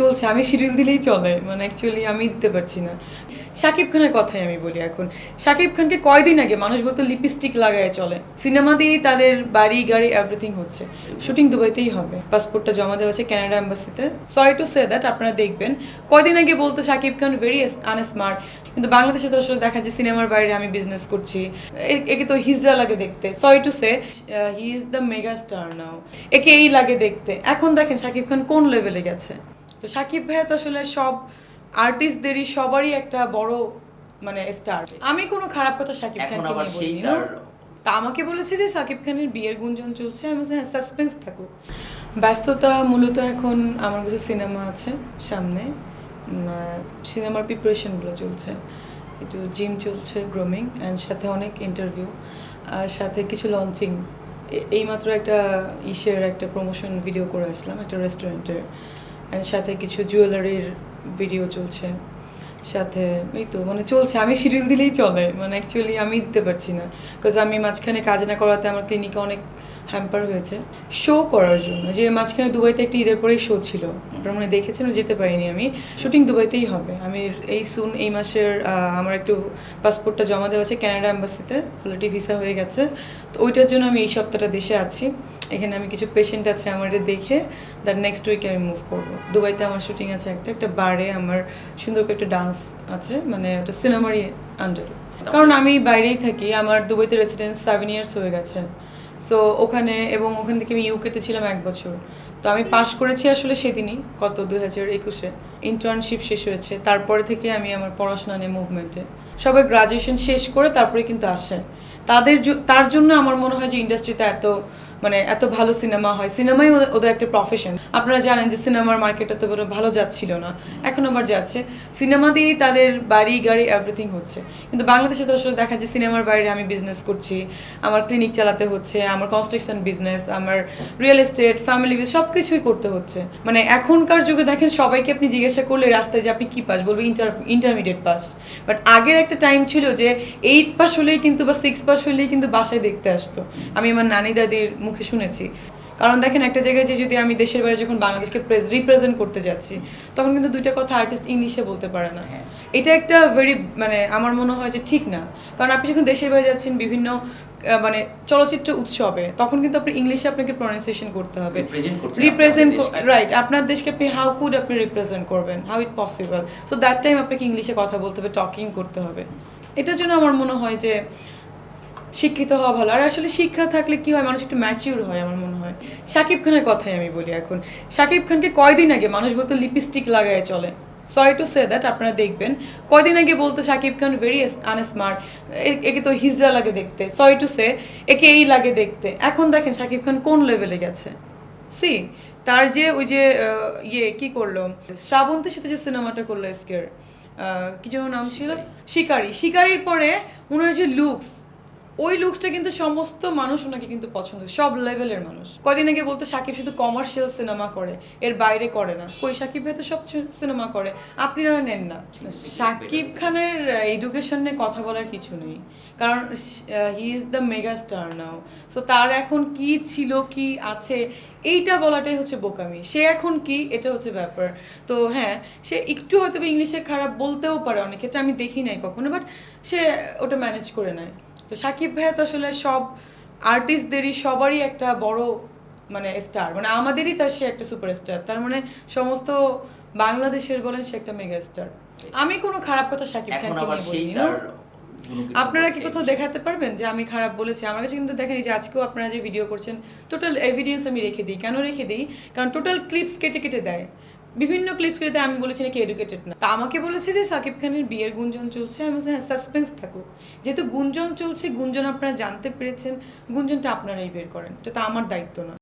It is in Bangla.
চলছে, আমি শিডিউল দিলেই চলে। মানে অ্যাকচুয়ালি আমি দিতে পারছি না। শাকিব খানের কথাই আমি বলি এখন। শাকিব খানকে কয়দিন আগে মানুষ বলতে লিপস্টিক লাগায় চলে। সিনেমা দিয়েই তাদের বাড়ি, গাড়ি এভরিথিং হচ্ছে। শুটিং দুবাইতেই হবে। পাসপোর্টটা জমা দেওয়া হচ্ছে কানাডা এম্বাসিতে সরি টু সে দ্যাট আপনারা দেখবেন। কয়দিন আগে বলতো শাকিব খান ভেরি আনস্মার্ট কিন্তু বাংলাদেশে তো আসলে দেখা যায় সিনেমার বাইরে আমি বিজনেস করছি। একে তো হিজড়া লাগে দেখতে। Sorry to say he is the mega star now একে এই লাগে দেখতে। এখন দেখেন শাকিব খান কোন লেভেলে গেছে? তো শাকিব ভাইয়া তো আসলে সব আর্টিস্টদেরই সবারই একটা বড় মানে স্টার আমি কোনো খারাপ কথা এখন খানকে নিয়ে বলিনি। তা আমাকে বলেছে যে সাকিব খানের বিয়ের গুঞ্জন চলছে। আমি বলছি হ্যাঁ সাসপেন্স থাকুক। ব্যস্ততা মূলত এখন আমার কিছু সিনেমা আছে সামনে। সিনেমার প্রিপারেশনগুলো চলছে। একটু জিম চলছে গ্রোমিং অ্যান্ড সাথে অনেক ইন্টারভিউ আর সাথে কিছু লঞ্চিং এইমাত্র একটা ইসের একটা প্রমোশন ভিডিও করে আসলাম একটা রেস্টুরেন্টের অ্যান্ড সাথে কিছু জুয়েলারির ভিডিও চলছে। সাথে, এই তো মানে চলছে, আমি শিডিউল দিলেই চলে মানে অ্যাকচুয়ালি আমি দিতে পারছি না বিকজ আমি মাঝখানে কাজ না করাতে আমার ক্লিনিকে অনেক হ্যাম্পার হয়েছে। শো করার জন্য, যে মাঝখানে দুবাইতে একটা ঈদের পরেই শো ছিল আপনারা মানে দেখেছেন যেতে পারিনি আমি। শুটিং দুবাইতেই হবে। আমি এই সুন এই মাসের আমার একটু পাসপোর্টটা জমা দেওয়া আছে কানাডা অ্যাম্বাসিতে অলরেডি ভিসা হয়ে গেছে। তো ওইটার জন্য আমি এই সপ্তাহটা দেশে আছি। এখানে আমি কিছু পেশেন্ট আছে আমার এটা দেখে দ্যাট নেক্সট উইকে আমি মুভ করব। দুবাইতে আমার শুটিং আছে একটা একটা বারে আমার সুন্দর করে একটা ডান্স আছে মানে ওটা সিনেমারই আন্ডারে কারণ আমি বাইরেই থাকি, আমার দুবাইতে রেসিডেন্স সেভেন ইয়ার্স হয়ে গেছে। সো ওখানে এবং ওখান থেকে আমি ইউকেতে ছিলাম এক বছর। তো আমি পাশ করেছি আসলে সেদিনই কত দুই হাজার একুশে। ইন্টার্নশিপ শেষ হয়েছে, তারপরে থেকে আমি আমার পড়াশোনা নিয়ে মুভমেন্টে সবাই গ্রাজুয়েশন শেষ করে তারপরে কিন্তু আসে। তাদের তার জন্য আমার মনে হয় যে ইন্ডাস্ট্রিতে এত মানে এত ভালো সিনেমা হয়, সিনেমাই ওদের- একটা প্রফেশন আপনারা জানেন যে সিনেমার মার্কেটটা তো বড় ভালো যাচ্ছিল না, এখন আবার যাচ্ছে। সিনেমা দিয়েই তাদের বাড়ি, গাড়ি এভরিথিং হচ্ছে। কিন্তু বাংলাদেশে তো আসলে দেখা যায় সিনেমার বাইরে আমি বিজনেস করছি, আমার ক্লিনিক চালাতে হচ্ছে, আমার কনস্ট্রাকশন বিজনেস আমার রিয়েল এস্টেট ফ্যামিলি সব কিছুই করতে হচ্ছে। মানে এখনকার যুগে দেখেন সবাইকে আপনি জিজ্ঞাসা করলে রাস্তায় যে আপনি কী পাস? বলবে ইন্টার ইন্টারমিডিয়েট পাস। বাট আগের একটা টাইম ছিল যে এইট পাস হলেই কিন্তু বা সিক্স পাস হলেই কিন্তু বাসায় দেখতে আসতো। আমি আমার নানি দাদির মুখে শুনেছি। কারণ দেখেন একটা জায়গায় যে যদি আমি দেশের বাইরে যখন বাংলাদেশকে রিপ্রেজেন্ট করতে যাচ্ছি তখন কিন্তু দুইটা কথা আর্টিস্ট ইংলিশে বলতে পারে না। হ্যাঁ। এটা একটা ভেরি মানে আমার মনে হয় যে ঠিক না। কারণ আপনি যখন দেশের বাইরে যাচ্ছেন বিভিন্ন মানে চলচ্চিত্র উৎসবে তখন কিন্তু আপনি ইংলিশে আপনাকে প্রনাউন্সিয়েশন করতে হবে। রিপ্রেজেন্ট রাইট আপনার দেশকে আপনি হাউ কুড আপনি রিপ্রেজেন্ট করবেন? How it possible so that time আপনাকে ইংলিশে কথা বলতে হবে টকিং করতে হবে। এটার জন্য আমার মনে হয় যে শিক্ষিত হওয়া ভালো। আর আসলে শিক্ষা থাকলে কি হয়? মানুষ একটু ম্যাচিউর হয় আমার মনে হয়। শাকিব খানের কথাই আমি বলি এখন। শাকিব খানকে কয়দিন আগে মানুষ বলতে লিপস্টিক লাগায় চলে। সরি টু সে দ্যাট আপনারা দেখবেন। কয়দিন আগে বলতো শাকিব খান ভেরি আনস্মার্ট একে তো হিজড়া লাগে দেখতে। সরি টু সে একে এই লাগে দেখতে। এখন দেখেন শাকিব খান কোন লেভেলে গেছে? সি তার যে ওই যে ইয়ে কি করল? শ্রাবন্তের সাথে যে সিনেমাটা করল এসকের কি যেন নাম ছিল? শিকারি। শিকারির পরে ওনার যে লুকস ওই লুকসটা কিন্তু সমস্ত মানুষ ওনাকে কিন্তু পছন্দ সব লেভেলের মানুষ। কদিন আগে বলতো সাকিব শুধু কমার্শিয়াল সিনেমা করে এর বাইরে করে না। কই সাকিব ভাই তো সব সিনেমা করে। আপনি না নেন না। সাকিব খানের এডুকেশন নিয়ে কথা বলার কিছু নেই। কারণ he is the mega star now so তার এখন কি ছিল কি আছে এইটা বলাটাই হচ্ছে বোকামি। সে এখন কি এটা হচ্ছে ব্যাপার। তো হ্যাঁ সে একটু হয়তো ইংলিশে খারাপ বলতেও পারে অনেক ক্ষেত্রে আমি দেখি নাই কখনো বাট সে ওটা ম্যানেজ করে নেয়। তো সাকিব ভাইয়া তো আসলে সব আর্টিস্টদেরই সবারই একটা বড় মানে স্টার মানে আমাদেরই তার সে একটা সুপারস্টার তার মানে সমস্ত বাংলাদেশের বলেন সে একটা মেগা স্টার আমি কোনো খারাপ কথা সাকিব খানকে নিয়ে আপনারা কি। কোথাও দেখাতে পারবেন যে আমি খারাপ বলেছি? আমার কাছে কিন্তু দেখেন যে আজকেও আপনারা যে ভিডিও করছেন টোটাল এভিডেন্স আমি রেখে দিই। কেন রেখে দিই? কারণ টোটাল ক্লিপস কেটে কেটে দেয়। বিভিন্ন ক্লিপস কেটে আমি বলেছি নাকি এডুকেটেড না। তা আমাকে বলেছে যে সাকিব খানের বিয়ের গুঞ্জন চলছে, আমি বলছি হ্যাঁ সাসপেন্স থাকুক। যেহেতু গুঞ্জন চলছে, গুঞ্জন আপনারা জানতে পেরেছেন, গুঞ্জনটা আপনারাই বের করেন। এটা তো আমার দায়িত্ব না।